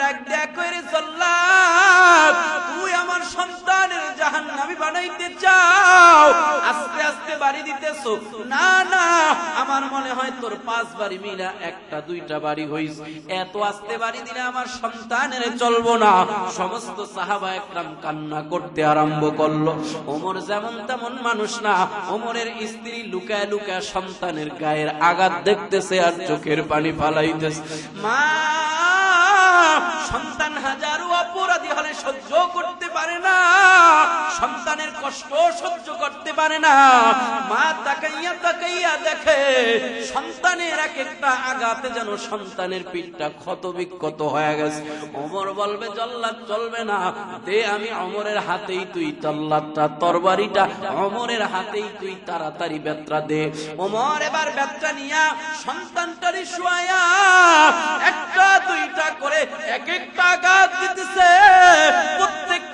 ডাক করে চললাম তুই আমার সন্তানের জাহান নামি বানাইতে চাও। আস্তে আস্তে বাড়ি না না, আমার মনে হয় তোর পাঁচ বাড়ি মিলা একটা, দুইটা বাড়ি হইছে। এত আস্তে বাড়ি দিলে আমার সন্তানের চলবো না। সমস্ত সাহাবা একরাম কান্না করতে আরম্ভ করল। ওমর যেমন তেমন মানুষ না। ওমরের স্ত্রী লুকায় লুকায় সন্তানের গায়ের আঘাত দেখতেছে আর চোখের পানি ফালাইতেছে। মা সন্তান হাজারো অপরাধী সহ্য করতে পারে না, সন্তানের কষ্ট সহ্য করতে পারে না। মা তাকাইয়া তাকাইয়া দেখে, সন্তানের এক একটা আঘাতে যেন সন্তানের পিঠটা ক্ষত বিক্ষত হয়ে গেছে। অমর বলবে, জল্লাদ চলবে না, দে আমি অমরের হাতেই তুই তল্লাদটা তরবারিটা অমরের হাতেই তুই তাড়াতাড়ি বেত্রা দে। অমর এবার বেত্রা নিয়া সন্তানটারি শুয়ায়া একটা দুইটা করে এক একটা আঘাত দিতেছে। what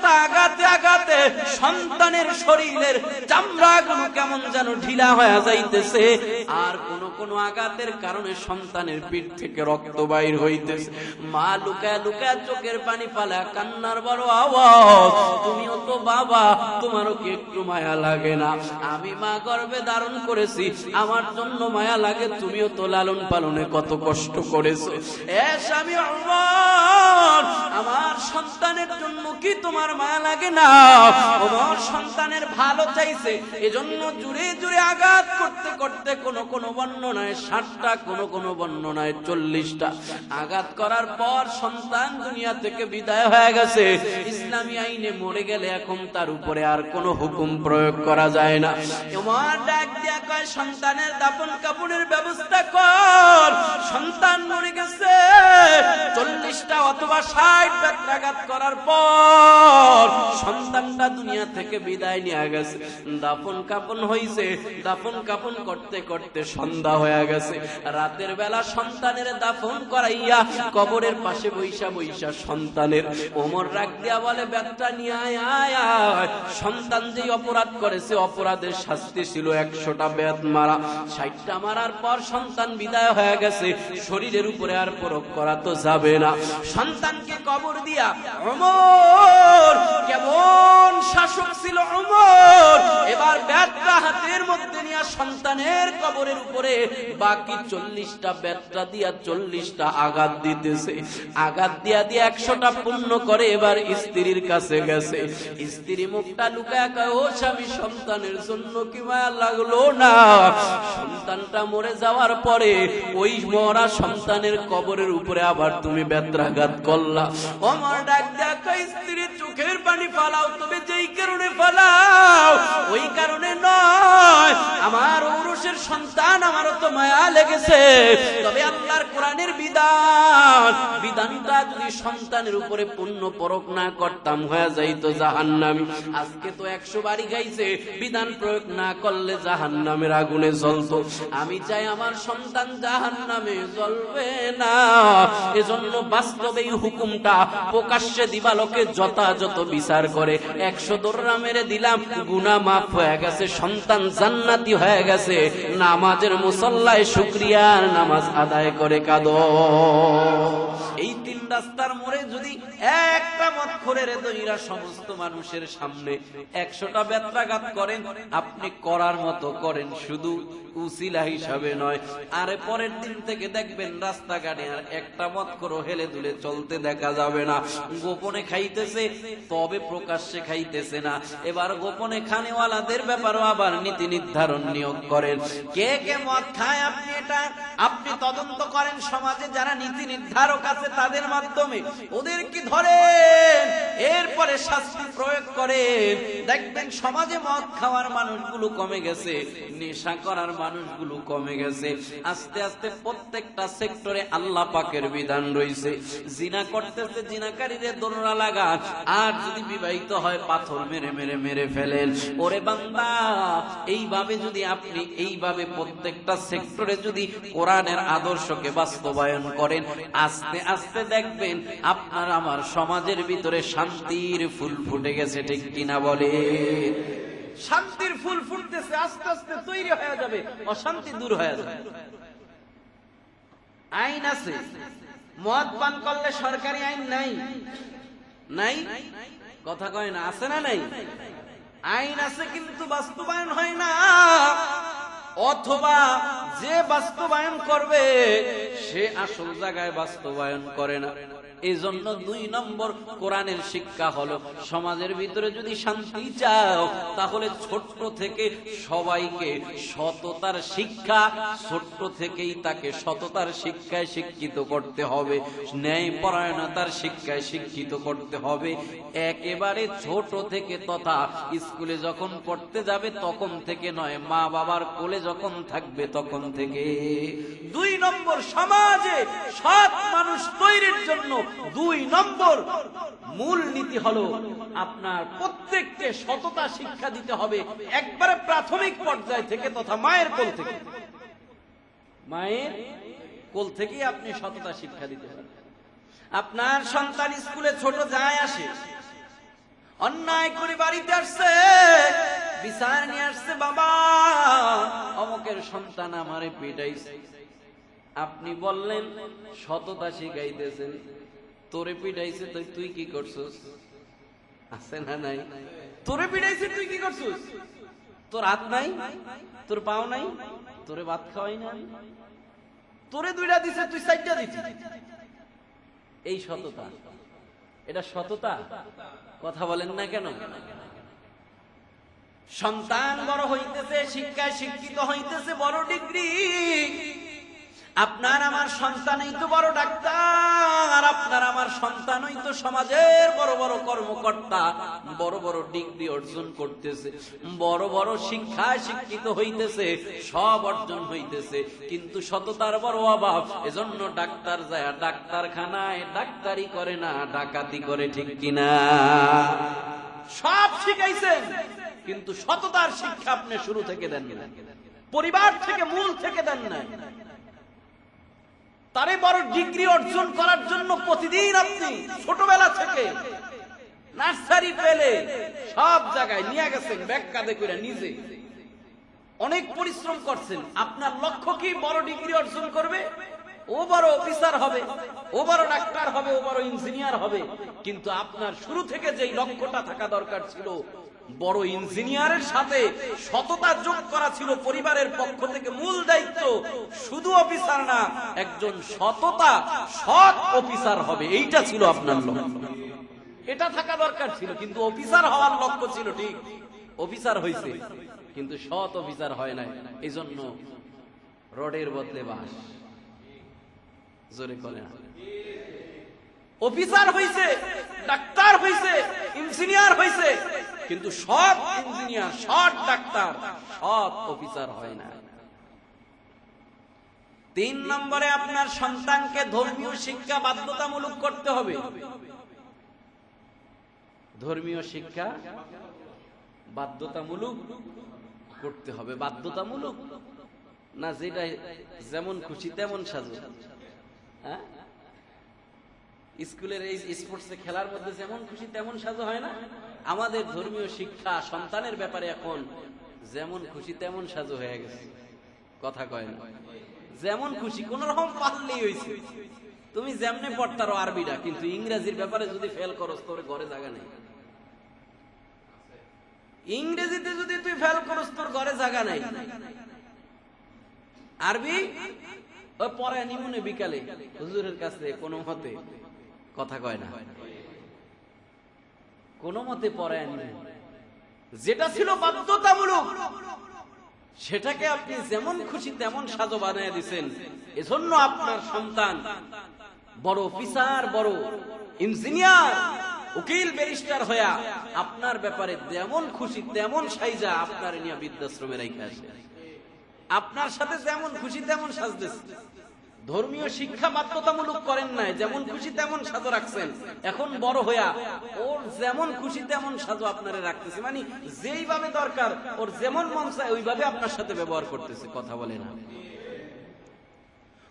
প্রত্যেকটা আঘাতে সন্তানের শরীরের চামড়াগুলো কেমন যেন ঢিলা হয়ে যাইতেছে। আর কোন কোন আঘাতের কারণে সন্তানের পিঠ থেকে রক্ত বাইর হইতেছে। মা লুকায় লুকায় চোখের পানি কান্নার বড় আওয়াজ, তুমিও তো বাবা, তোমারও কি একটু মায়া লাগে না? আমি মা গর্বে ধারণ করেছি, আমার জন্য মায়া লাগে, তুমিও তো লালন পালনে কত কষ্ট করেছ। আমার সন্তানের জন্য কি তোমার মায়া লাগে না। আমার সন্তানের ভালো চাইছে। এজন্য জুড়ে জুড়ে আঘাত করতে করতে কোন কোন বর্ণনায় ষাটটা, কোন কোন বর্ণনায় চল্লিশটা। আঘাত করার পর সন্তান দুনিয়া থেকে বিদায় হয়ে গেছে। ইসলামী আইনে মরে গেলে এখন তার উপরে আর কোনো হুকুম প্রয়োগ করা যায় না। তোমার ডাক দিয়া কয়, সন্তানের দাপন কাপড়ের ব্যবস্থা কর। সন্তান মরে গেছে। চল্লিশটা অথবা ষাট ব্যত্রাঘাত করার পর সন্তানটা দুনিয়া থেকে বিদায় নিয়ে গেছে। কাপন কাপন করতে করতে সন্ধ্যা হয়ে গেছে। রাতের বেলা সন্তানের করাইয়া কবরের পাশে বৈশা বৈশা সন্তানের ওমর দিয়া বলে ব্যাগটা নিয়ে আয় সন্তান যে অপরাধ করেছে, অপরাধের শাস্তি ছিল একশোটা বেদ মারা। ষাটটা মারার পর সন্তান বিদায় হয়ে গেছে। শরীরের উপরে আর প্রয়োগ করা তো যাবে না। সন্তানকে কবর দিয়া অমর কেমন শাসক ছিল অমর? এবার ব্যাটটা হাতের মধ্যে সন্তানের কবরের উপরে বাকি চল্লিশটা ব্যাটটা দিয়া চল্লিশটা আঘাত দিতেছে। আঘাত দিয়া দিয়ে একশোটা পূর্ণ করে এবার স্ত্রীর কাছে গেছে। স্ত্রী মুখটা লুকায় ও স্বামী, সন্তানের জন্য কি মায়া লাগল না? সন্তানটা মরে যাওয়ার পরে ওই মরা সন্তানের কবরের উপরে আবার তুমি ব্যত্রাঘাত করলা। আমার ডাক দেখা স্ত্রীর চোখের পানি ফালাও, তুমি যেই কারণে ফালাও, ওই কারণে নয় আমার ঔরসের সন্তান, আমারও তো মায়া লেগেছে। তবে আল্লাহর কোরআনের বিধান, বিধানটা যদি সন্তানের উপরে পূর্ণ পরক না করতাম, হয়ে যাইতো জাহান্নামি। আজকে তো একশো বাড়ি গাইছে, বিধান প্রয়োগ না করলে জাহান্নামের আগুনে জ্বলতো। আমি চাই আমার সন্তান জাহান্নামে জ্বলবে না। এজন্য বাস্তবে এই হুকুমটা প্রকাশ্যে দিবালোকে যথাযথ বিচার করে। একশো দোররা মেরে দিলাম গুনা মাফ হয়ে গেছে, সন্তান জান্নাতি হয়ে গেছে। নামাজের মুসল্লায় শুক্রিয়ার নামাজ আদায় করে কাঁদ। এই তিন রাস্তার মোড়ে যদি একটা মত করে দইরা সমস্ত মানুষের সামনে একশোটা ব্যত্রাঘাত করেন, আপনি করার মতো করেন শুধু উসিলা হিসাবে নয়। আরে পরের দিন থেকে দেখবেন রাস্তাঘাটে আর একটা মত করো হেলে দুলে চলতে দেখা যাবে না। গোপনে খাইতেছে, তবে প্রকাশ্যে খাইতেছে না। এবার গোপনে খানেওয়ালাদের ব্যাপারও আবার নীতি নির্ধারণ নিয়োগ করেন। কে কে মদ খায় আপনি এটা, আপনি তদন্ত করেন সমাজে যারা নীতি নির্ধারক আছে তাদের মাধ্যমে। ওদের কি ধরেন? এরপরে শাস্তি প্রয়োগ করেন। দেখবেন সমাজে মদ খাওয়ার মানুষগুলো কমে গেছে, নেশা করার মানুষগুলো কমে গেছে। আস্তে আস্তে প্রত্যেকটা সেক্টরে আল্লাহ পাকের বিধান রয়েছে। জিনা করতেছে জিনাকারীদের দোলনা লাগান। আর যদি বিবাহিত হয়, পাথর মেরে মেরে মেরে ফেলেন। ওরে বান্দা, এইভাবে যদি আপনি এইভাবে প্রত্যেকটা সেক্টরে যদি কোরআনের আদর্শকে বাস্তবায়ন করেন, আস্তে আস্তে দেখবেন আপনার আমার সমাজের ভিতরে শান্তির ফুল ফুটে গেছে, ঠিক কিনা বলে? শান্তির ফুল ফুটতেছে, আস্তে আস্তে তৈরি হয়ে যাবে, অশান্তি দূর হয়ে যাবে। আইন আছে, মদ পান করলে সরকারি আইন নাই। নাই? কথা কয় না, আছে না নাই? আইন আছে কিন্তু বাস্তবায়ন হয় না। অথবা যে বাস্তবায়ন করবে, সে আসল জায়গায় বাস্তবায়ন করে না। এই জন্য দুই নম্বর কোরআনের শিক্ষা হলো, সমাজের ভিতরে যদি শান্তি চাও, তাহলে ছোট্ট থেকে সবাইকে সততার শিক্ষা, ছোট্ট থেকেই তাকে সততার শিক্ষায় শিক্ষিত করতে হবে ন্যায় পরায়ণতার শিক্ষায় শিক্ষিত করতে হবে। একেবারে ছোট থেকে তথা স্কুলে যখন পড়তে যাবে তখন থেকে নয় মা বাবার কোলে যখন থাকবে তখন থেকে। দুই নম্বর, সমাজে সৎ মানুষ তৈরির জন্য দুই নম্বর মূল নীতি হলো আপনার প্রত্যেককে সততা শিক্ষা দিতে হবে একবারে প্রাথমিক পর্যায় থেকে তথা মায়ের কোল থেকে। মায়ের কোল থেকেই আপনি সততা শিক্ষা দিতে পারেন আপনার সন্তান স্কুলে ছোট যায় আসে, অন্যায় করে বাড়িতে আসছে, বিচার নিয়ে আসছে, বাবা, অমকের সন্তান আমারে পিটাইছে। আপনি বললেন, সততা শিখাইতেছেন। তোরে পিটাইছে তুই কি করছস? আছে না নাই? তোরে পিটাইছে, তুই কি করছস? তোর হাত নাই? তোর পাও নাই? তোরে ভাত খাওয়াই না তোরে দুইটা দিছে, তুই চারটা দিছিস? এই সততা। এটা সততা? কথা বলেন না কেন? সন্তান বড় হইতেছে, শিক্ষায় শিক্ষিত হইতেছে, বড় ডিগ্রি। আপনার আমার সন্তানই তো বড় ডাক্তার, আপনার আমার সন্তানই তো সমাজের বড় বড় কর্মকর্তা, বড় বড় ডিগ্রি অর্জন করতেছে, বড় বড় শিক্ষায় শিক্ষিত হইতেছে, সব অর্জন হইতেছে, কিন্তু সততার বড় অভাব, এজন্য ডাক্তার যায়, ডাক্তারখানায় ডাক্তারি করে না, ডাকাতি করে ঠিক কিনা? সব শিখাইছেন, কিন্তু সততার শিক্ষা আপনি শুরু থেকে দেন পরিবার থেকে মূল থেকে দেন না তারে বড় ডিগ্রি অর্জন করার জন্য প্রতিদিন আপনি ছোটবেলা থেকে নার্সারি পেলে সব জায়গায় নিয়ে গেছেন, ব্যাগ কাঁধে করে নিজে। অনেক পরিশ্রম করছেন। আপনার লক্ষ্য কি বড় ডিগ্রি অর্জন করবে? ও বড় অফিসার হবে, ও বড় ডাক্তার হবে, ও বড় ইঞ্জিনিয়ার হবে। কিন্তু আপনার শুরু থেকে যেই লক্ষ্যটা থাকা দরকার ছিল বড় ইঞ্জিনিয়ারের সাথে সততা যোগ করা ছিল পরিবারের পক্ষ থেকে মূল দায়িত্ব। শুধু অফিসার না, একজন সততা সৎ অফিসার হবে, এইটা ছিল আপনার লক্ষ্য। এটা থাকা দরকার ছিল, কিন্তু অফিসার হওয়ার লক্ষ্য ছিল ঠিক। অফিসার হয়েছে কিন্তু সৎ অফিসার হয় নাই। এই জন্য রডের বদলে বাস। জোরে করে অফিসার হয়েছে ডাক্তার হয়েছে ইঞ্জিনিয়ার হয়েছে কিন্তু সৎ ইঞ্জিনিয়ার সৎ ডাক্তার সৎ অফিসার হয় না। তিন নম্বরে আপনার সন্তানকে ধর্মীয় শিক্ষা বাধ্যতামূলক করতে হবে। ধর্মীয় শিক্ষা বাধ্যতামূলক করতে হবে। বাধ্যতামূলক? না, যেটা যেমন খুশি তেমন সাজু। হ্যাঁ? স্কুলের এই স্পোর্টসে খেলার মধ্যে যেমন খুশি তেমন সাজু হয় না? আমাদের ধর্মীয় শিক্ষা সন্তানের ব্যাপারে এখন যেমন খুশি তেমন সাজু হয়ে গেছে। কথা কয় না। যেমন খুশি, কোন রকম পারলেই হয়েছে তুমি যেমনে পড়তারো আরবিটা, কিন্তু ইংরেজির ব্যাপারে যদি ফেল করস, তোর ঘরে জায়গা নেই। ইংরেজিতে যদি তুই ফেল করস, তোর ঘরে জায়গা নাই। আরবি? পরে নিমুনে বিকালে হুজুরের কাছে কোনো মতে কথা কয় না। কোনো মতে আনবে যেটা ছিল বাধ্যতামূলক, সেটাকে আপনি যেমন খুশি তেমন সাজো বানিয়ে দিচ্ছেন এজন্য আপনার সন্তান বড় অফিসার, বড় ইঞ্জিনিয়ার, উকিল, ব্যারিস্টার হইয়া আপনার ব্যাপারে যেমন খুশি তেমন সাইজা আপনার নিয়ে বৃদ্ধাশ্রমে রেখে আসে আপনার সাথে যেমন খুশি তেমন সাজতেছে। ধর্মীয় শিক্ষা বাধ্যতামূলক করেন নাই, যেমন খুশি তেমন সাজো রাখছেন। এখন বড় হইয়া ওর যেমন খুশি তেমন সাজো আপনারে রাখতেছে। মানে যেইভাবে দরকার, ওর যেমন মন চায় ওইভাবে আপনার সাথে ব্যবহার করতেছে, কথা বলে না।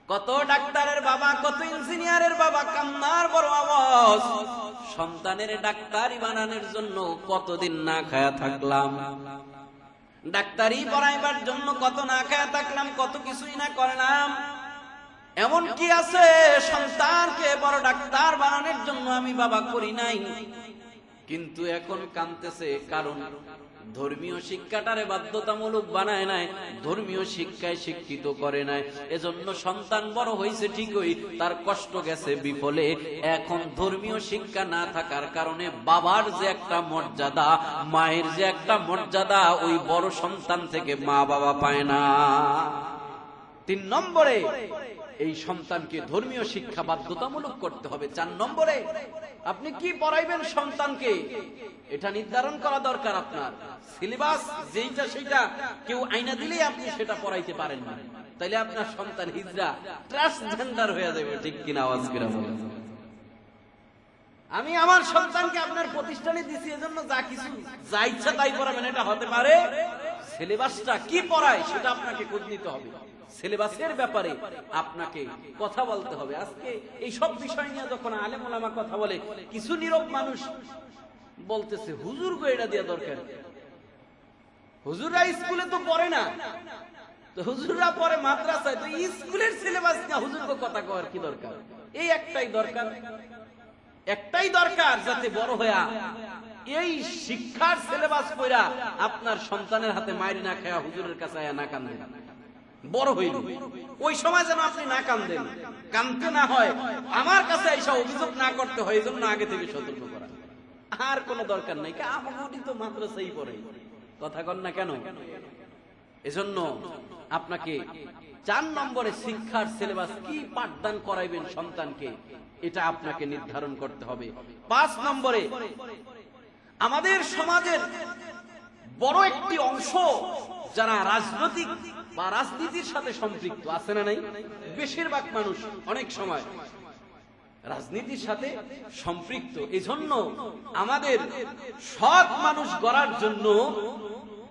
কত ডাক্তারের বাবা, কত ইঞ্জিনিয়ারের বাবা, কান্নার বড় আওয়াজ। সন্তানের ডাক্তারি বানানোর জন্য কতদিন না খায়া থাকলাম। ডাক্তারি পড়াইবার জন্য কত না খায়া থাকলাম, কত কিছুই না করলাম এমন কি আছে? সন্তানকে বড় ডাক্তার বানানোর জন্য আমি বাবা করি নাই। কিন্তু এখন কানতেছে, কারণ ধর্মীয় শিক্ষাটারে বাধ্যতামূলক বানায় নাই, ধর্মীয় শিক্ষায় শিক্ষিত করে নাই। এজন্য সন্তান বড় হয়েছে ঠিকই, তার কষ্ট গেছে বিফলে। এখন ধর্মীয় শিক্ষা না থাকার কারণে বাবার যে একটা মর্যাদা, মায়ের যে একটা মর্যাদা, ওই বড় সন্তান থেকে মা বাবা পায় না। তিন নম্বরে এই সন্তানকে ধর্মীয় শিক্ষা বাধ্যতামূলক করতে হবে। চার নম্বরে, আপনি কি পড়াইবেন সন্তানকে? এটা নির্ধারণ করা দরকার আপনার। সিলেবাস যেইটা সেটা কেউ আইনা দিলেই আপনি সেটা পড়াইতে পারেন না। তাইলে আপনার সন্তান হিজরা ট্রান্সজেন্ডার হয়ে যাবে, ঠিক কিনা আওয়াজ কিনা বলেন। আমি আমার সন্তানকে আপনার প্রতিষ্ঠানে দিছি, এজন্য যা কিছু, যা ইচ্ছা তাই পড়াবেন, এটা হতে পারে। সিলেবাসটা কি পড়ায় সেটা আপনাকে খোঁজ নিতে হবে। সিলেবাসের ব্যাপারে আপনাকে কথা বলতে হবে। আজকে এই সব বিষয় নিয়ে যখন আলেম ওলামা কথা বলে, কিছু নীরব মানুষ বলতেছে, হুজুর গো, এটা দেওয়া দরকার। হুজুররা স্কুলে তো পড়ে না। তো হুজুররা পড়ে মাদ্রাসায়, তো স্কুলের সিলেবাস না হুজুরকে কথা কওয়ার কি দরকার? এই একটাই দরকার। একটাই দরকার যাতে বড় হইয়া এই শিক্ষার সিলেবাস কইরা আপনার সন্তানের হাতে মাইরি না খায়া হুজুরের কাছে আয়া না কান্দেন। বড় হইল। ওই সময় যেন আপনি না কান্দেন। কানতে না হয়, আমার কাছে এসে অভিযোগ না করতে হয় এই জন্য আগে থেকে সতর্ক করা। আর কোনো দরকার নাই আমাকে তো মাদ্রাসাই পড়ে। কথা কন না কেন? এজন্য আপনাকে চার নম্বরে শিক্ষার সিলেবাস কি পাঠদান করাইবেন সন্তানকে, এটা আপনাকে নির্ধারণ করতে হবে। পাঁচ নম্বরে আমাদের সমাজের বড় একটি অংশ যারা রাজনৈতিক বা রাজনীতির সাথে সম্পৃক্ত, আছে না নাই? বেশিরভাগ মানুষ অনেক সময় রাজনীতির সাথে সম্পৃক্ত। এজন্য আমাদের সৎ মানুষ গড়ার জন্য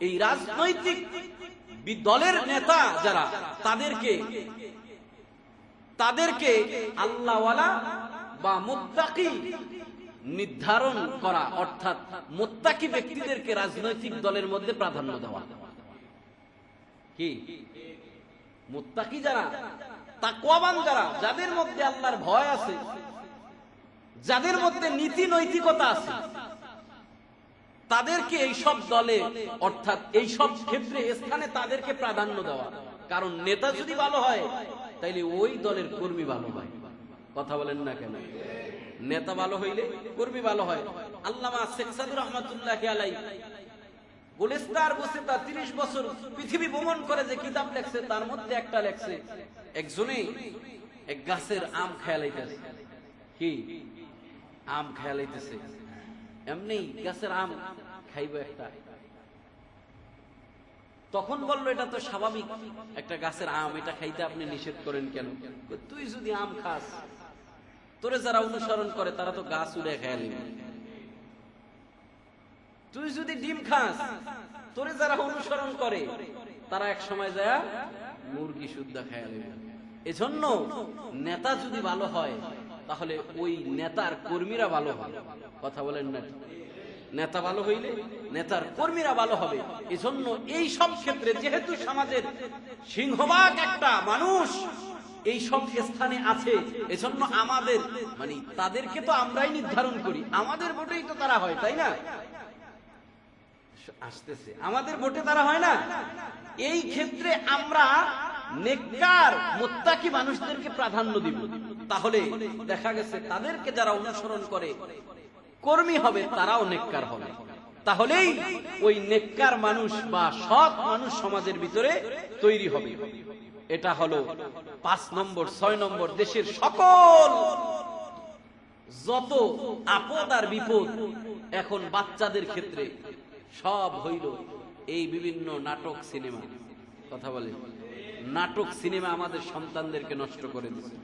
এই রাজনৈতিক দলের নেতা যারা, তাদেরকে তাদেরকে আল্লাহওয়ালা বা মুত্তাকি নির্ধারণ করা, অর্থাৎ মুত্তাকি ব্যক্তিদেরকে রাজনৈতিক দলের মধ্যে প্রাধান্য দেওয়া। কি? মুত্তাকি যারা, তাকওয়াবান যারা, যাদের মধ্যে আল্লাহর ভয় আছে, যাদের মধ্যে নীতি নৈতিকতা আছে, তাদেরকে এই সব দলে, অর্থাৎ এই সব ক্ষেত্রে, স্থানে তাদেরকে প্রাধান্য দেওয়া। কারণ নেতা যদি ভালো হয়, তাইলে ওই দলের কর্মী ভালো হয়। কথা বলেন না কেন? নেতা ভালো হইলে কর্মী ভালো হয়। আল্লামা শেখ সাদুর রহমতুল্লাহ আলাই তখন বলল, এটা তো স্বাভাবিক, একটা গাছের আম, এটা খাইতে আপনি নিষেধ করেন কেন? তুই যদি আম খাস তোরে যারা অনুসরণ করে, তারা তো গাছ উড়ে খেয়ালি তুই যদি ডিম খাস, তোরে যারা অনুসরণ করে, তারা এক সময় যায় মুরগি শুদ্ধ খেয়ালি এজন্য নেতা যদি ভালো হয়, তাহলে ওই নেতার কর্মীরা ভালো হবে। কথা বলেন না? নেতা ভালো হইলে নেতার কর্মীরা ভালো হবে। এজন্য এই সব ক্ষেত্রে যেহেতু সমাজের সিংহভাগ একটা মানুষ এই সব স্থানে আছে, এজন্য আমাদের মানে তাদেরকে তো আমরাই নির্ধারণ করি। আমাদের ভোটেই তো তারা হয়, তাই না? আসতেছে। আমাদের ভোটে তারা হয় না? এই ক্ষেত্রে আমরা মানুষদেরকে প্রাধান্য দিব। তাহলে দেখা গেছে, তাদেরকে যারা অনুসরণ করে, কর্মী হবে, তারাও নেককার হবে। তাহলেই ওই নেককার মানুষ বা সৎ মানুষ সমাজের ভিতরে তৈরি হবে। এটা হলো পাঁচ নম্বর ছয় নম্বর দেশের সকল যত আপদ আর বিপদ এখন বাচ্চাদের ক্ষেত্রে সব হইল এই বিভিন্ন নাটক সিনেমা। কথা বলে। নাটক সিনেমা আমাদের সন্তানদেরকে নষ্ট করে দিচ্ছে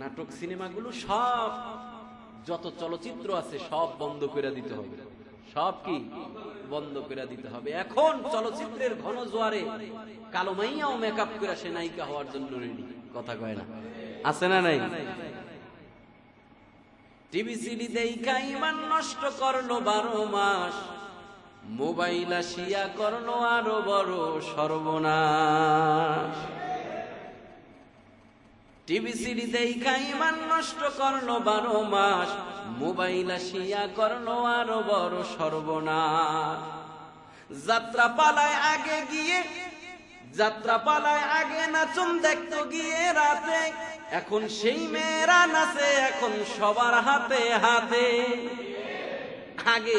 নাটক সিনেমাগুলো সব যত চলচ্চিত্র আছে সব বন্ধ করে দিতে হবে। সব কি বন্ধ করে দিতে হবে। এখন চলচ্চিত্রের ঘন জোয়ারে কালো মাইয়াও মেকআপ করে সে নায়িকা হওয়ার জন্য রেডি কথা কয় না। আছে না নাই? টিভি সিডি ইমান নষ্ট করল বারো মাস, মোবাইল আসিয়া করল আরও বড় সর্বনাশ। টিভি সিডি দেখা ইমান নষ্ট করল বারো মাস, মোবাইল আসিয়া করল আরও বড় সর্বনাশ। যাত্রা পালায় আগে গিয়ে, যাত্রা পালায় আগে নাচুন দেখতো গিয়ে রাতে। এখন সেই মেয়েরা নাচে, এখন সবার হাতে হাতে। আগে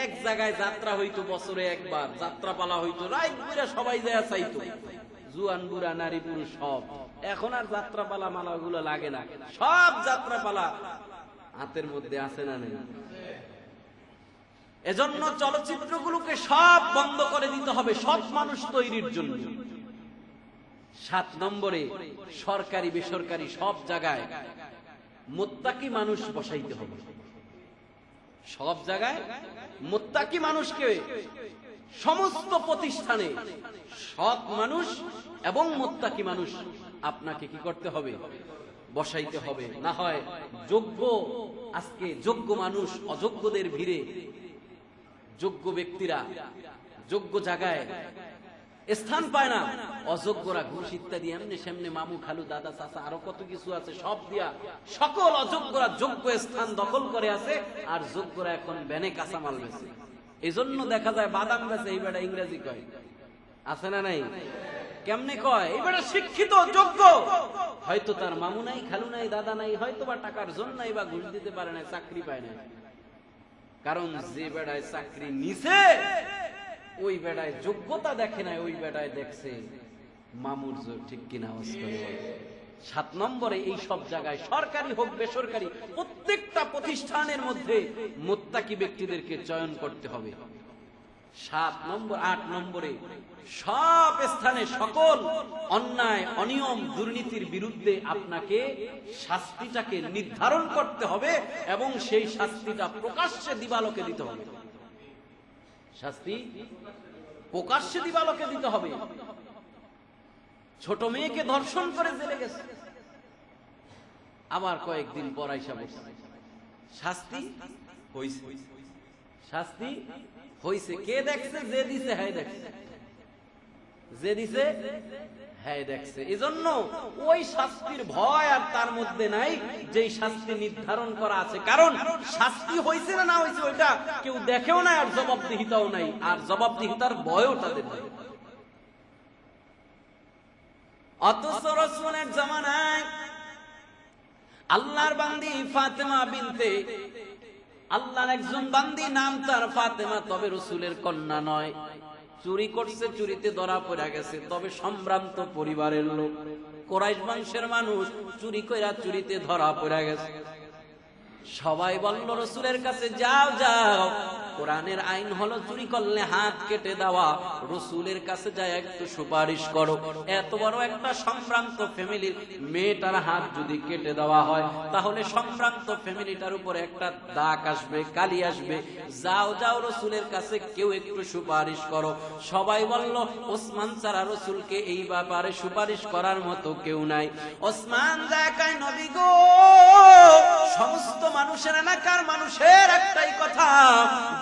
এক জায়গায় যাত্রা হইতো বছরে একবার, যাত্রা পালা হইতো করে সবাই যায় চাইতো। জুয়ান বুড়া, নারী পুরুষ সব। এখন আর যাত্রা পালা মালা গুলো লাগে না। সব যাত্রাপালা হাতের মধ্যে আছে না নেই? এজন্য চলচ্চিত্রগুলোকে সব বন্ধ করে দিতে হবে, সব মানুষ তৈরির জন্য। সাত নম্বরে সরকারি, বেসরকারি সব জায়গায় মোত্তাকি মানুষ বসাইতে হবে। সব জায়গায় মোত্তাকি মানুষকে সমস্ত প্রতিষ্ঠানে সব মানুষ এবং মোত্তাকি মানুষ আপনাকে কি করতে হবে? বসাইতে হবে। না হয় যোগ্য, আজকে যোগ্য মানুষ, অযোগ্যদের ভিড়ে যোগ্য ব্যক্তিরা যোগ্য জায়গায় স্থান পায় না। অযোগ্যরা ঘুষ ইত্যাদি, এমনি সেমনি মামু, খালু, দাদা, চাচা, আরও কত কিছু আছে, সব দিয়া সকল অযোগ্যরা যোগ্য স্থান দখল করে আছে, আর যোগ্যরা এখন ব্যানে কাঁচামাল বেছে। এই জন্য দেখা যায় বাদাম বেছে এই বেটা ইংরেজি কয়। আছে না নাই? কেমনে কয়? এই বেটা শিক্ষিত, যোগ্য। হয়তো তার মামু নাই, খালু নাই, দাদা নাই, হয়তো বা টাকার জন্য বা ঘুষ দিতে পারে না চাকরি পায় না কারণ যে বেড়ায় চাকরি নিছে ওই বেড়ায় যোগ্যতা দেখে নাই, ওই বেড়ায় দেখছে মামুর জোর ঠিক কিনা সাত নম্বরে এই সব জায়গায় সরকারি হোক বেসরকারি, প্রত্যেকটা প্রতিষ্ঠানের মধ্যে মোত্তাকি ব্যক্তিদেরকে চয়ন করতে হবে। সাত নম্বর, আট নম্বরে সব স্থানে সকল অন্যায়, অনিয়ম, দুর্নীতির বিরুদ্ধে আপনাকে শাস্তিটাকে নির্ধারণ করতে হবে এবং সেই শাস্তিটা প্রকাশ্যে দিবালোকে দিতে হবে। শাস্তি প্রকাশ্যে দিবালকে দিতে হবে। ছোট মেয়েকে ধর্ষণ করে জেলে গেছে। আবার কয়েকদিন পর আইসা বসে। শাস্তি হইছে। শাস্তি হইছে। কে দেখছে? যে দিছে হ্যাঁ দেখছে। যে দিছে হ্যাঁ দেখছে। এজন্য ওই শাস্তির ভয় আর তার মধ্যে নাই শাস্তি নির্ধারণ করা আছে। কারণ শাস্তি হয়েছে না হয়েছে ওইটা কেউ দেখেও আর জবাবদিহিতাও নাই। আর জবাবদিহিতার ফাতেমা বিনতে, আল্লাহর একজন বান্দি নাম তার ফাতেমা, তবে রসুলের কন্যা নয়। চুরি করছে, চুরিতে ধরা পড়ে গেছে। তবে সম্ভ্রান্ত পরিবারের লোক, কোরাইশ বংশের মানুষ চুরি কইরা চুরিতে ধরা পড়ে গেছে। সবাই বলল, রসুলের কাছে যাও যাও। কোরআনের আইন হলো চুরি করলে হাত কেটে দেওয়া। রসুলের কাছে যায় একটু সুপারিশ করো। এত বড় একটা সম্ভ্রান্ত ফ্যামিলির মেয়েটার হাত যদি কেটে দেওয়া হয়, তাহলে সম্ভ্রান্ত ফ্যামিলিটার উপরে একটা দাগ আসবে, কালি আসবে। যাও যাও রসুলের কাছে কেউ একটু সুপারিশ করো। সবাই বলল, ওসমান সারা রসুলকে এই ব্যাপারে সুপারিশ করার মতো কেউ নাই। ওসমান দেখায়, নবী গো, সমস্ত মানুষের এলাকার মানুষের একটাই কথা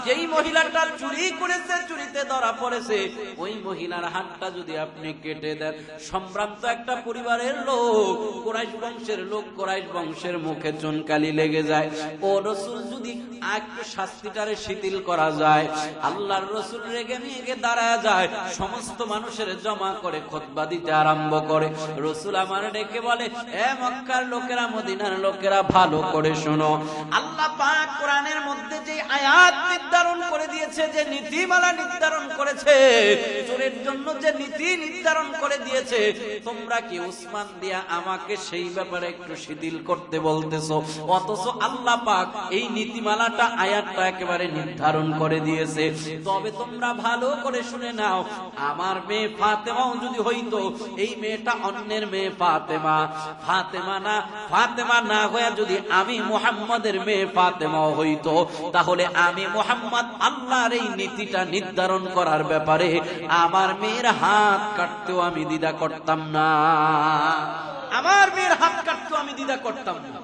যেই মহিলাটা চুরি করেছে, চুরিতে ধরা পড়েছে, ওই মহিলার হাতটা যদি আপনি কেটে দেন, সম্ভ্রান্ত একটা পরিবারের লোক, কোরাইশ বংশের লোক, কোরাইশ বংশের মুখে চুনকালি লেগে যায়। ও রসুল যদি একটু শাস্তিটারে শিথিল করা যায়, আল্লাহর রসুল রেগে মেগে দাঁড়ায় যায়, সমস্ত মানুষের জমা করে খোদবা দিতে আরম্ভ করে। রসুল আমার ডেকে বলে, এ মক্কার লোকেরা, মদিনার লোকেরা, ভালো করে শোনো। আল্লাহ পাক কোরআনের মধ্যে যে আয়াত নির্ধারণ করে দিয়েছে, যে নীতিমালা নির্ধারণ করেছে চোরের জন্য যে নীতি নির্ধারণ করে দিয়েছে, তোমরা কি উসমান দিয়া আমাকে সেই ব্যাপারে একটু শিথিল করতে বলতেছো? অথচ আল্লাহ পাক এই নীতিমালাটা, আয়াতটা একেবারে নির্ধারণ করে দিয়েছে। তবে তোমরা ভালো করে শুনে নাও, আমার মেয়ে ফাতেমাও যদি হইতো, এই মেয়েটা অন্যের মেয়ে ফাতেমা। ফাতেমা না ফাতেমা না হয়ে যদি আমি মোহাম্মদের মেয়ে ফাতেমাও হইতো, তাহলে আমি মোহাম্মদ আল্লাহর এই নীতিটা নির্ধারণ করার ব্যাপারে আমার মেয়ের হাত কাটতেও আমি দ্বিধা করতাম না। আমার মেয়ের হাত কাটতেও আমি দ্বিধা করতাম না।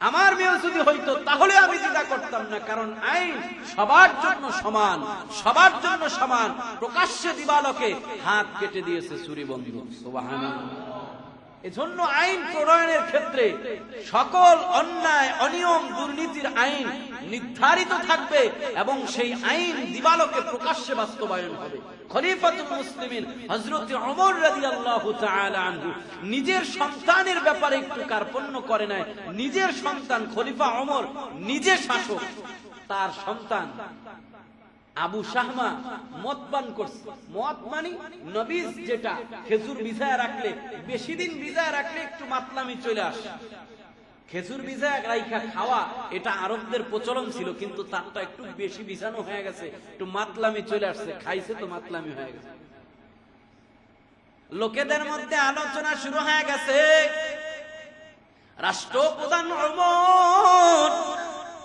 আমার মেয়ে যদি হইতো, তাহলে আমি দ্বিধা করতাম না, কারণ আইন সবার জন্য সমান, সবার জন্য সমান। প্রকাশ্যে দিবালকে হাত কেটে দিয়েছে চুরি বন্ধু। এজন্য আইন প্রণয়নের ক্ষেত্রে সকল অন্যায়, অনিয়ম, দুর্নীতির আইন নির্ধারিত থাকবে এবং সেই আইন দিবালোকে প্রকাশ্যে বাস্তবায়ন হবে। খলিফাতুল মুসলিমিন হযরত ওমর রাদিয়াল্লাহু তাআলা আনহু নিজের সন্তানের ব্যাপারে একটু কার্পণ্য করে নাই নিজের সন্তান খলিফা ওমর নিজে শাসক, তার সন্তান আবু শাহমা মদ পান করছে। মদ মানে নবীজ যেটা, খেজুর ভিজায় রাখলে বেশি দিন ভিজায় রাখলে একটু মাতলামি চলে আসে। খেজুর ভিজায় রাইখা খাওয়া, এটা আরবদের প্রচলন ছিল, কিন্তু তারটা একটু বেশি ভিজানো হয়ে গেছে, একটু মাতলামি চলে আসছে, খাইছে তো মাতলামি হয়ে গেছে। লোকেদের মধ্যে আলোচনা শুরু হয়ে গেছে। রাষ্ট্রপ্রধান অমর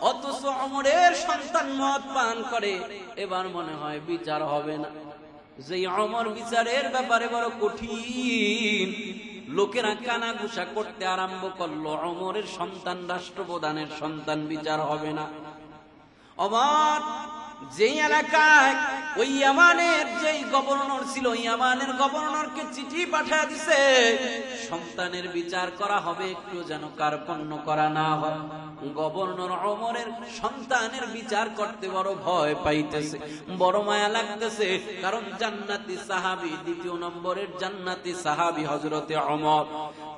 অথচ অমরের সন্তান মত পান করে। এবার মনে হয় বিচার হবে না। যে অমর বিচারের ব্যাপারে বড় কঠিন, লোকেরা কানা ঘুষা করতে আরম্ভ করল, অমরের সন্তান, রাষ্ট্রপ্রধানের সন্তান, বিচার হবে না। অমর যেই এলাকায় ওই ইয়ামানের যেই গভর্নর ছিল, ইয়ামানের গভর্নরকে চিঠি পাঠিয়ে দিছে, সন্তানের বিচার করা হবে একটু যেন কার্পণ্য করা না হয়। গভর্নর অমরের সন্তানের বিচার করতে বড় ভয় পাইতেছে, বড় মায়া লাগতেছে, কারণ জান্নাতি সাহাবি, দ্বিতীয় নম্বরের জান্নাতি সাহাবি হজরতে অমর।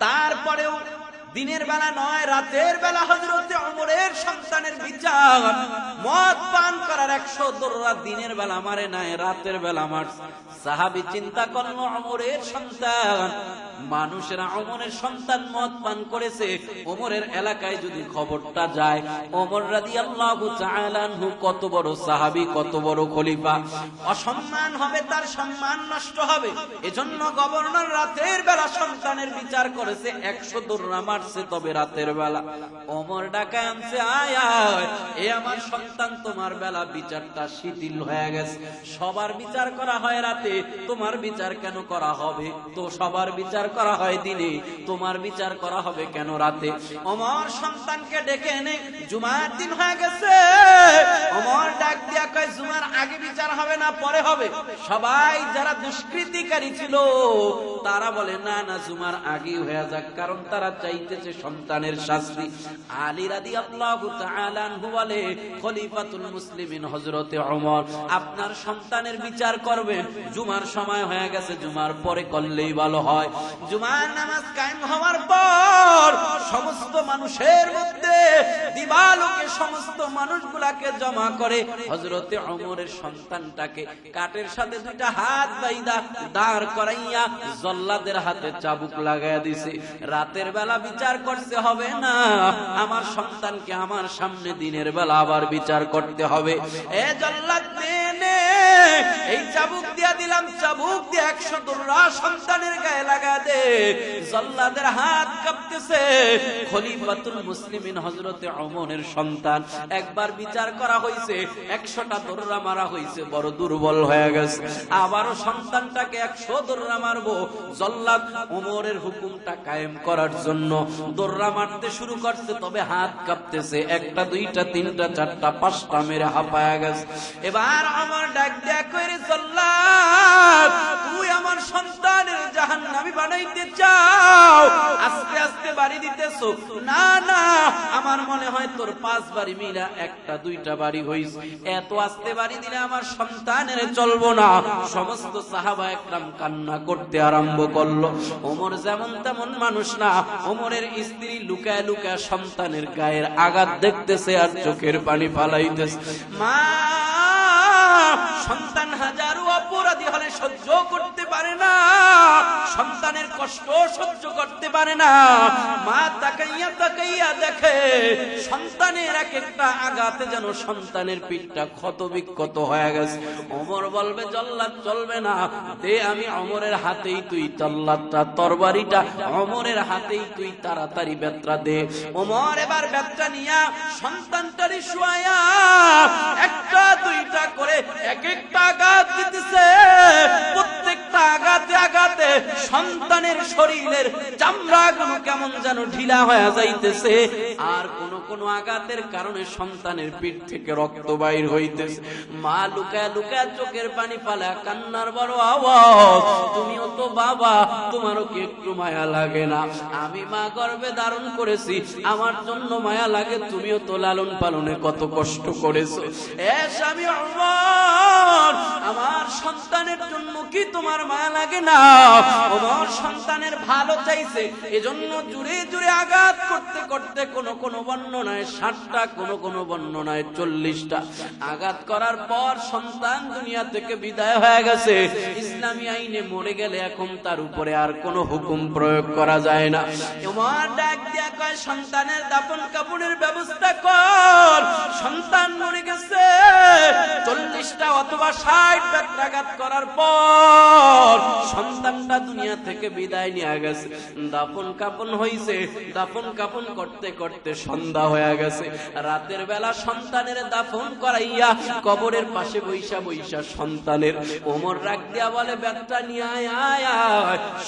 তারপরেও দিনের বেলা নয়, রাতের বেলা হজরতে অমরের সন্তানের বিচার। মদ পান করার একশো দোররা দিনের বেলা মারে নাই, রাতের বেলা মার সাহাবি চিন্তা করল অমরের সন্তান। মানুষেরা অমরের সন্তান মদ পান করেছে, ওমরের এলাকায় যদি খবরটা যায়, ওমর রাদি আল্লাহ কত বড় সাহাবি, কত বড় খলিফা। অসম্মান হবে, তার সম্মান নষ্ট হবে। এজন্য গভর্নর রাতের বেলা সন্তানের বিচার করেছে, একশো দোররা মারছে তবে রাতের বেলা। ওমর ডাকায় আনছে, আয় আয়, এ আমার সন্তান, তোমার বেলা বিচারটা শিথিল হয়ে গেছে। সবার বিচার করা হয় রাতে, তোমার বিচার কেন করা হবে? তো সবার বিচার করা হয় দিনে, তোমার বিচার করা হবে কেন রাতে? অমর সন্তানকে ডেকে এনে, জুমার দিন হয়ে গেছে। অমর ডাক দিয়া কয়, জুমার আগে বিচার হবে না, পরে হবে? সবাই যারা দুষ্কৃতিকারী ছিল, তারা বলে, না না, জুমার আগেই হয়ে যাক, কারণ তারা চাইতেছে সন্তানের শাস্তি। আলী রাদি আল্লাহ বলে, খলিফাতুল মুসলিমিন হজরতে অমর আপনার সন্তানের বিচার করবেন জুমার সময় হয়ে গেছে, জুমার পরে করলেই ভালো হয়। জুমার নামাজ কায়েম হওয়ার পর সমস্ত মানুষের মধ্যে দিবালোকে সমস্ত মানুষগুলাকে জমা করে হজরতে অমরের সন্তানটাকে কাঠের সাথে দুইটা হাত বাইদা দাঁড় করাইয়া জল্লাদের হাতে চাবুক লাগাইয়া দিছে। রাতের বেলা বিচার করতে হবে না। আমার সন্তানকে আমার সামনে দিনের বেলা আবার বিচার করতে হবে। এ জল্লাদ। এই চাবুক দিয়া দিলাম, চাবুক দিয়ে একশো দোররা সন্তানের গায়ে লাগা দে। জল্লাদের হাত কাঁপতেছে। খলিফাতুল মুসলিমিন হজরতে অমরের সন্তান। একবার বিচার করা হয়েছে একশোটা দোররা মারা হয়েছে বড় দুর্বল হয়ে গেছে। আবারও সন্তানটাকে একশো দোররা মারবো। জল্লাদ ওমরের হুকুমটা কায়েম করার জন্য দোররা মারতে শুরু করছে, তবে হাত কাঁপতেছে। একটা, দুইটা, তিনটা, চারটা, পাঁচটা মেরে হাঁপায়া গেছে। এবার আমার ডাক দেয়া করে তুই আমার সন্তানের জাহান্নামি বানাইতে চাও। আস্তে বাড়ি দিতেছো? না না, আমার মনে হয় তোর পাঁচ বাড়ি মিলা একটা, দুইটা বাড়ি হইছে। এত আস্তে বাড়ি দিলে আমার সন্তানের চলবো না। সমস্ত সাহাবা একরাম কান্না করতে আরম্ভ করল। ওমর যেমন তেমন মানুষ না, ওমরের স্ত্রী লুকায় লুকায় সন্তানের গায়ের আঘাত দেখতেছে আর চোখের পানি ফালাইতেছে। মা সন্তান হাজারো অপরাধী হলে সহ্য করতে পারে না, সন্তানের কষ্ট সহ্য করতে পারে না। মা তাকাইয়া তাকাইয়া দেখে, সন্তানের এক একটা আঘাতে যেন সন্তানের পিঠটা ক্ষত বিক্ষত হয়ে গেছে। অমর বলবে, জল্লাদ চলবে না, দে আমি অমরের হাতেই তুই তল্লাদটা তরবারিটা অমরের হাতেই তুই তাড়াতাড়ি বেত্রা দে। ওমর এবার বেত্রা নিয়া সন্তানটারি শুয়ায়া একটা দুইটা করে এক একটা আঘাত দিতেছে প্রত্যেকটা আঘাতে আঘাতে সন্তানের শরীরের চামড়াগুলো কেমন যেন ঢিলা হয়ে যাইতেছে, আর কোন কোন আঘাতের কারণে সন্তানের পিঠ থেকে রক্ত বাইর হইতেছে। মা লুকায় লুকায় চোখের পানি ফালা কান্নার বড় আওয়াজ, তুমিও তো বাবা, তোমারও কি একটু মায়া লাগে না? আমি মা গর্ভে ধারণ করেছি, আমার জন্য মায়া লাগে, তুমিও তো লালন পালনে কত কষ্ট করেছ। আমার সন্তানের জন্য কি তোমার মায়া লাগে না? আমার সন্তানের ভালো চাইছে। এজন্য জুড়ে জুড়ে আঘাত করতে করতে কোন কোন বর্ণনায় ষাটটা, কোন কোন বর্ণনায় চল্লিশটা। আঘাত করার পর সন্তান দুনিয়া থেকে বিদায় হয়ে গেছে। ইসলামী আইনে মরে গেলে এখন তার উপরে আর কোনো হুকুম প্রয়োগ করা যায় না। সন্তানের দাপন কাপড়ের ব্যবস্থা কর। সন্তান মরে গেছে, চল্লিশটা অথবা ষাট ব্যত্রাঘাত করার পর সন্তানটা দুনিয়া থেকে বিদায় নিয়ে গেছে। দাপন কাপন হইছে দাপন কাপন করতে করতে সন্ধ্যা হয়ে গেছে। রাতের বেলা সন্তানের দাফন করাইয়া কবরের পাশে বৈশা বৈশা সন্তানের ওমর রাখ দিয়া বলে ব্যাগটা নিয়ে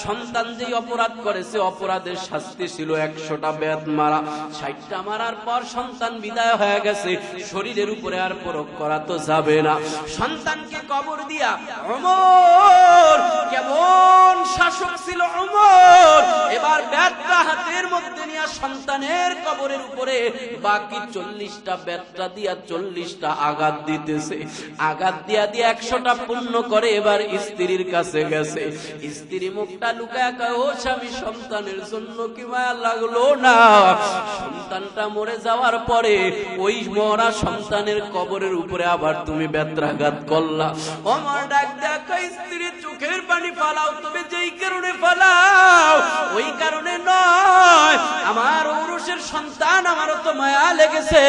সন্তান অপরাধ করেছে অপরাধের শাস্তি ছিল একশোটা মারা। ষাটটা মারার পর সন্তান বিদায় হয়ে গেছে। শরীরের উপরে আর প্রয়োগ করা তো যাবে না। সন্তানকে কবর দিয়া, অমর, কেমন শাসক ছিল অমর। এবার হাতের মধ্যে নিয়ে সন্তানের কবরের উপরে বাকি চল্লিশটা ব্যাটটা দিয়া চল্লিশটা আঘাত দিতেছে। আঘাত দিয়া, দিয়ে একশোটা পূর্ণ করে, এবার স্ত্রীর কাছে গেছে। স্ত্রী মুখটা লুকায় কয়, ও স্বামী সন্তানের জন্য কি মায়া লাগল না? সন্তানটা মরে যাওয়ার পরে ওই মরা সন্তানের কবরের উপরে আবার তুমি ব্যত্রাঘাত করলা। আমার ডাক দেখা স্ত্রীর চোখের পানি ফালাও তুমি যেই কারণে ফালাও ওই কারণে নয়। আমার ঔরসের সন্তান আমারও তো মায়া লেগেছে।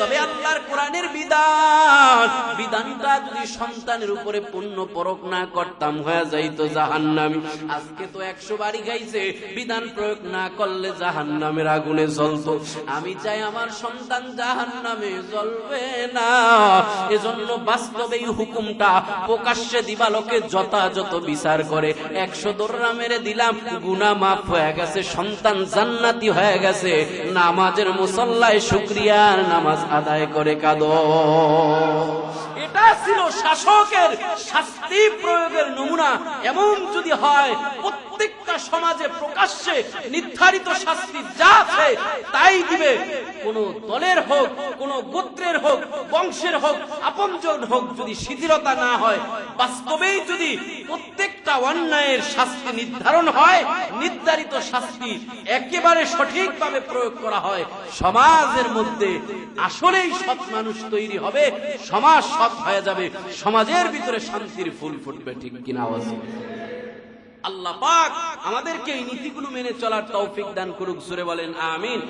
তবে আল্লাহর কোরআনের বিধান বিধানটা যদি সন্তানের উপরে পূর্ণ পরক না করতাম হয়ে যাইতো জাহান্নামি। আজকে তো একশো বাড়ি গাইছে, বিধান প্রয়োগ না করলে জাহান্নামের আগুনে জ্বলতো। আমি চাই আমার সন্তান জাহান্নামে জ্বলবে না। এজন্য বাস্তবে হুকুমটা প্রকাশ্যে দিবালোকে যথাযথ বিচার করে। একশো দোররা মেরে দিলাম গুনা মাফ হয়ে গেছে, সন্তান জান্নাতি হয়ে গেছে। নামাজের মুসল্লায় শুক্রিয়ার নামাজ আদায় করে কাদ। এটা ছিল শাসকের শাস্তি প্রয়োগের নমুনা। এমন যদি হয় সমাজে প্রকাশ্যে নির্ধারিত শাস্তি যা আছে তাই দিবে। কোন দলের হোক, কোন গোত্রের হোক, বংশের হোক, আপনজন হোক যদি শিথিলতা না হয়, বাস্তবেই যদি প্রত্যেকটা অন্যায়ের শাস্তি নির্ধারণ হয়, নির্ধারিত শাস্তি একেবারে সঠিকভাবে প্রয়োগ করা হয়, সমাজের মধ্যে আসলেই সৎ মানুষ তৈরি হবে, সমাজ সৎ হয়ে যাবে, সমাজের ভিতরে শান্তির ফুল ফুটবে, ঠিক কিনা আওয়াজ আল্লাহ পাক আমাদেরকে এই নীতিগুলো মেনে চলার তৌফিক দান করুক সুরে বলেন আমিন।